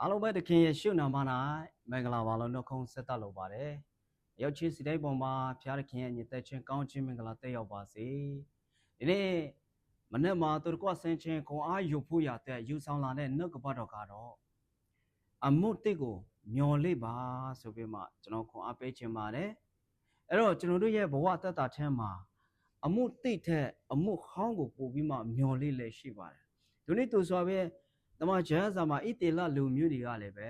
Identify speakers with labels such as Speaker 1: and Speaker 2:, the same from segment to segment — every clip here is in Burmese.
Speaker 1: အားလုံးပဲတခင်ရဲ့ရှုနာမ၌မင်္ဂလာပါလို့နှုတ်ခွန်းဆက်သလိုပါတယ်။ရောက်ချင်းစီတိုင်းပေါ်မှာဖျားတခင်ရဲ့ညီသက်ချင်းကောင်းချင်းမင်္ဂလာတက်ရောက်ပါစေ။ဒီနေ့မနေ့မှာသူတို့ကဆင်းချင်းခွန်အားယူဖို့ရတဲ့ယူဆောင်လာတဲ့နှုတ်ကပတ်တော်ကတော့အမှုတစ်ကိုမျော်လင့်ပါဆိုပြီးမှကျွန်တော်ခွန်အားပေးခြင်းပါတယ်။အဲ့တော့ကျွန်တော်တို့ရဲ့ဘဝတက်တာထဲမှာအမှုတစ်ထက်အမှုဟောင်းကိုပို့ပြီးမှမျော်လင့်လည်းရှိပါတယ်။ဒီနေ့သူဆိုပဲ တမန်ကျမ်းစာမှာဣတေလလူမျိုးတွေကလည်းပဲ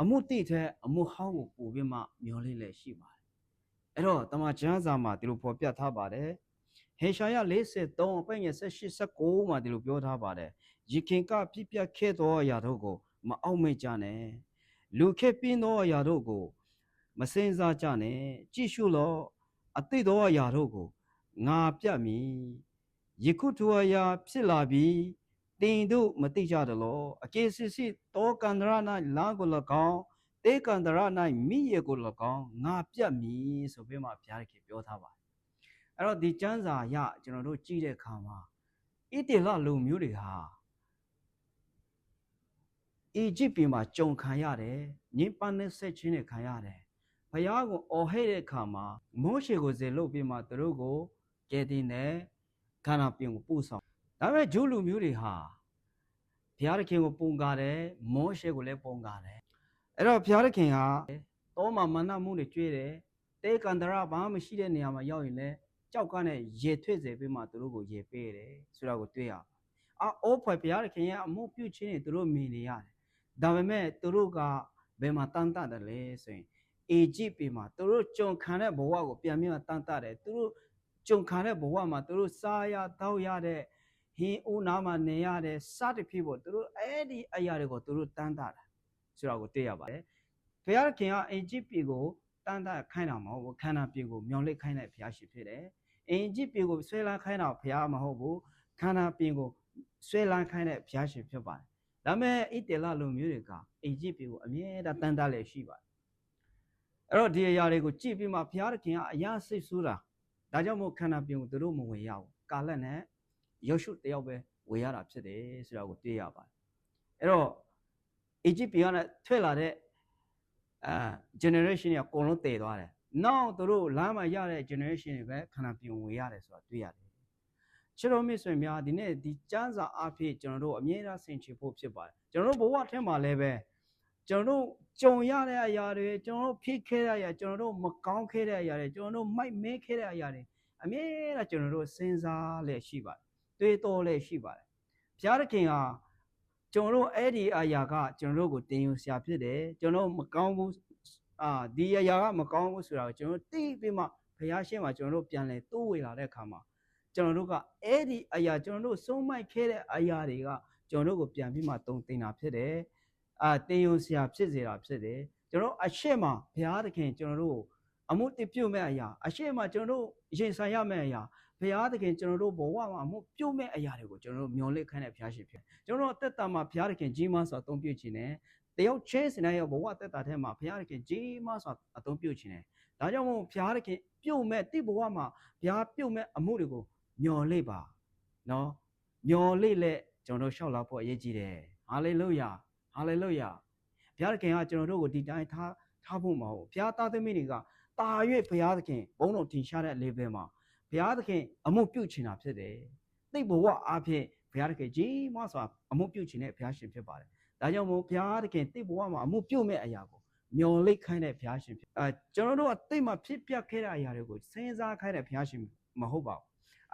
Speaker 1: အမှုတိတဲ့အမှုဟောင်းကိုပို့ပြီးမှမျောလင့်လည်းရှိပါတယ်။အဲ့တော့တမန်ကျမ်းစာမှာဒီလိုဖော်ပြထားပါတယ်။ဟေရှာယ53အပိုင်ငယ်89မှာဒီလိုပြောထားပါတယ်။ယခင်ကပြပြခဲ့သောအရာတို့ကို မအောက်မေ့ကြနဲ့။လူခဲ့ပြင်းသောအရာတို့ကို မစင်စားကြနဲ့။ကြည့်ရှုလော့အသိသောအရာတို့ကိုငါပြတ်မည်။ယခုထိုအရာဖြစ်လာပြီး တင်တို့မတိကြသလောအကေစစ်စစ်တောကန္ဒရ၌လာကို၎င်းတေကန္ဒရ၌မိရကို၎င်းငါပြတ်မည်ဆိုပြီးမှဘုရားခင်ပြောထားပါတယ်အဲ့တော့ဒီကျမ်းစာရကျွန်တော်တို့ကြည့်တဲ့အခါမှာဣတိလလူမျိုးတွေဟာအီဂျစ်ပြည်မှာကြုံခံရတယ်ညင်ပန်းနဲ့ဆက်ချင်းနဲ့ခံရတယ်ဘုရားကိုအော်ဟဲ့တဲ့အခါမှာမောရှေကိုဇေလုတ်ပြီးမှသူတို့ကိုကယ်တင်တဲ့ခန္ဓာပြင်ကိုပို့ဆောင် ဒါပေမဲ့ဂျူးလူမျိုးတွေဟာဘုရားသခင်ကိုပုံကားတယ်မောရှေကိုလည်းပုံကားတယ်အဲ့တော့ဘုရားသခင်ဟာတောမှာမန္နမှုတွေကျွေးတယ်တေကန္တရာဘာမှမရှိတဲ့နေရာမှာရောက်ရင်လည်းကြောက်ကနဲ့ရေထွေ့စေပြီးမှသူတို့ကိုရေပေးတယ်ဆိုတာကိုတွေ့ရပါတယ်အာအိုးဖွယ်ဘုရားသခင်ရဲ့အမှုပြုခြင်းတွေသူတို့မြင်နေရတယ်ဒါပေမဲ့သူတို့ကဘယ်မှာတန်တတ်တယ်လဲဆိုရင်အေဂျစ်ပြည်မှာသူတို့ကြုံခံတဲ့ဘဝကိုပြန်ပြီးမှတန်တတ်တယ်သူတို့ကြုံခံတဲ့ဘဝမှာသူတို့စားရတောက်ရတဲ့ ဟင်းဦးနားမှာနေရတဲ့စသဖြင့်ပေါ့သူတို့အဲ့ဒီအရာတွေကိုသူတို့တန်တတ်တာဆိုတာကိုတွေ့ရပါတယ်ဘုရားသခင်ကအေဂျစ်ပြည်ကိုတန်တတ်ခိုင်းတာမဟုတ်ဘူးခန္ဓာပြည်ကိုမျော်လင့်ခိုင်းတဲ့ဘုရားရှင်ဖြစ်တယ်အင်ဂျစ်ပြည်ကိုဆွဲလန်းခိုင်းတာဘုရားမဟုတ်ဘူးခန္ဓာပြည်ကိုဆွဲလန်းခိုင်းတဲ့ဘုရားရှင်ဖြစ်ပါတယ်ဒါပေမဲ့ဣတေလလူမျိုးတွေကအင်ဂျစ်ပြည်ကိုအမြဲတမ်းတန်တတ်လည်းရှိပါတယ်အဲ့တော့ဒီအရာတွေကိုကြည့်ပြီးမှဘုရားသခင်ကအရာစိတ်ဆိုးတာဒါကြောင့်မို့ခန္ဓာပြင်ကိုသူတို့မဝင်ရဘူးကာလက်နဲ့ ရုပ်ရှုတယောက်ပဲဝေရတာဖြစ်တယ်ဆိုတာကိုတွေ့ရပါတယ်အဲ့တော့အီဂျစ်ပြည်ကနေထွက်လာတဲ့အာ generation တွေကအကုန်လုံးတည်သွားတယ်နောက်သူတို့လမ်းမှာရတဲ့ generation တွေပဲခန္ဓာပြင်ဝင်ရတယ်ဆိုတာတွေ့ရတယ်ချစ်တော်မိတ်ဆွေများဒီနေ့ဒီစံစာအဖြစ်ကျွန်တော်တို့အမြဲတမ်းဆင်ခြင်ဖို့ဖြစ်ပါတယ်ကျွန်တော်တို့ဘဝထဲမှာလည်းပဲကျွန်တော်တို့ကြုံရတဲ့အရာတွေကျွန်တော်တို့ဖြစ်ခဲ့တဲ့အရာကျွန်တော်တို့မကောင်းခဲ့တဲ့အရာတွေကျွန်တော်တို့မိုက်မဲခဲ့တဲ့အရာတွေအမြဲတမ်းကျွန်တော်တို့စဉ်းစားလည်းရှိပါတယ် တွေးတောလည်းရှိပါတယ်ဘုရားသခင်ဟာကျွန်တော်တို့အဲ့ဒီအရာကကျွန်တော်တို့ကိုတင်ယူဆရာဖြစ်တယ်ကျွန်တော်မကောင်းဘူးအာဒီအရာကမကောင်းဘူးဆိုတာကိုကျွန်တော်သိပြီးမှဘုရားရှင်းမှာကျွန်တော်တို့ပြန်လဲတိုးဝေလာတဲ့အခါမှာကျွန်တော်တို့ကအဲ့ဒီအရာကျွန်တော်တို့ဆုံးမိုက်ခဲ့တဲ့အရာတွေကကျွန်တော်တို့ကိုပြန်ပြီးမှတုံတင်တာဖြစ်တယ်အာတင်ယူဆရာဖြစ်စေတာဖြစ်တယ်ကျွန်တော်အရှိမဘုရားသခင်ကျွန်တော်တို့အမှုတပြုတ်မဲ့အရာအရှိမကျွန်တော်တို့ရင်ဆိုင်ရမဲ့အရာ ဘုရားသခင်ကျွန်တော်တို့ဘဝမှာအမှုပြုတ်မဲ့အရာတွေကိုကျွန်တော်တို့မျော်လင့်ခိုင်းတဲ့ဘုရားရှင်ဖြစ်ကျွန်တော်တို့အသက်တာမှာဘုရားသခင်ကြီးမားစွာအသုံးပြုခြင်းနဲ့တယောက်ချင်းစနေရဲ့ဘဝတက်တာထဲမှာဘုရားသခင်ကြီးမားစွာအသုံးပြုခြင်းနဲ့ဒါကြောင့်မို့ဘုရားသခင်ပြုတ်မဲ့တိဘဝမှာဘုရားပြုတ်မဲ့အမှုတွေကိုမျော်လင့်ပါနော်မျော်လင့်လက်ကျွန်တော်တို့ရှောက်လာဖို့အရေးကြီးတယ်ဟာလေလုယာဟာလေလုယာဘုရားသခင်ကကျွန်တော်တို့ကိုဒီတိုင်းထားထားဖို့မဟုတ်ဘုရားသားသမီးတွေကတာ၍ဘုရားသခင်ဘုန်းတော်ထင်ရှားတဲ့ level မှာ ဘုရားသခင်အမှုပြုတ်ချင်တာဖြစ်တယ်တိဘဝအားဖြင့်ဘုရားသခင်ကြီးမားစွာအမှုပြုတ်ချင်တဲ့ဘုရားရှင်ဖြစ်ပါတယ်ဒါကြောင့်မို့ဘုရားသခင်တိဘဝမှာအမှုပြုတ်မဲ့အရာကိုမျော်လင့်ခိုင်းတဲ့ဘုရားရှင်ဖြစ်အဲကျွန်တော်တို့အသိမှာဖြစ်ပျက်ခဲ့တဲ့အရာတွေကိုစဉ်းစားခိုင်းတဲ့ဘုရားရှင်မဟုတ်ပါဘူး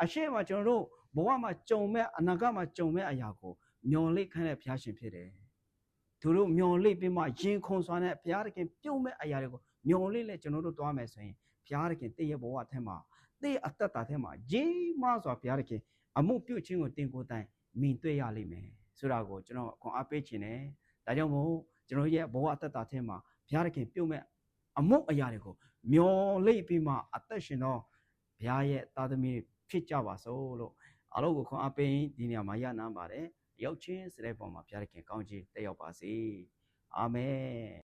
Speaker 1: အရှိမကျွန်တော်တို့ဘဝမှာကြုံမဲ့အနာဂတ်မှာကြုံမဲ့အရာကိုမျော်လင့်ခိုင်းတဲ့ဘုရားရှင်ဖြစ်တယ်သူတို့မျော်လင့်ပြီးမှရင်ခုန်စွာနဲ့ဘုရားသခင်ပြုတ်မဲ့အရာတွေကိုမျော်လင့်လဲကျွန်တော်တို့တွားမယ်ဆိုရင်ဘုရားသခင်တည့်ရဲ့ဘဝထဲမှာ တည့်အသက်တာထဲမှာကြီးမားစွာဘုရားသခင်အမှုပြုတ်ခြင်းကိုတင်ကိုယ်တိုင်မြင်တွေ့ရလိမ့်မယ်ဆိုတာကိုကျွန်တော်ခွန်အားပေးခြင်းနဲ့ဒါကြောင့်မို့ကျွန်တော်ရဲ့ဘဝအသက်တာထဲမှာဘုရားသခင်ပြုတ်မဲ့အမှုအရာတွေကိုမျော်လင့်ပြီးမှအသက်ရှင်တော့ဘုရားရဲ့သားသမီးဖြစ်ကြပါစို့လို့အလုံးကိုခွန်အားပေးဒီနေရာမှာရနာပါတယ်ရောက်ချင်းစတဲ့ပုံမှာဘုရားသခင်ကောင်းချီးတက်ရောက်ပါစေအာမင်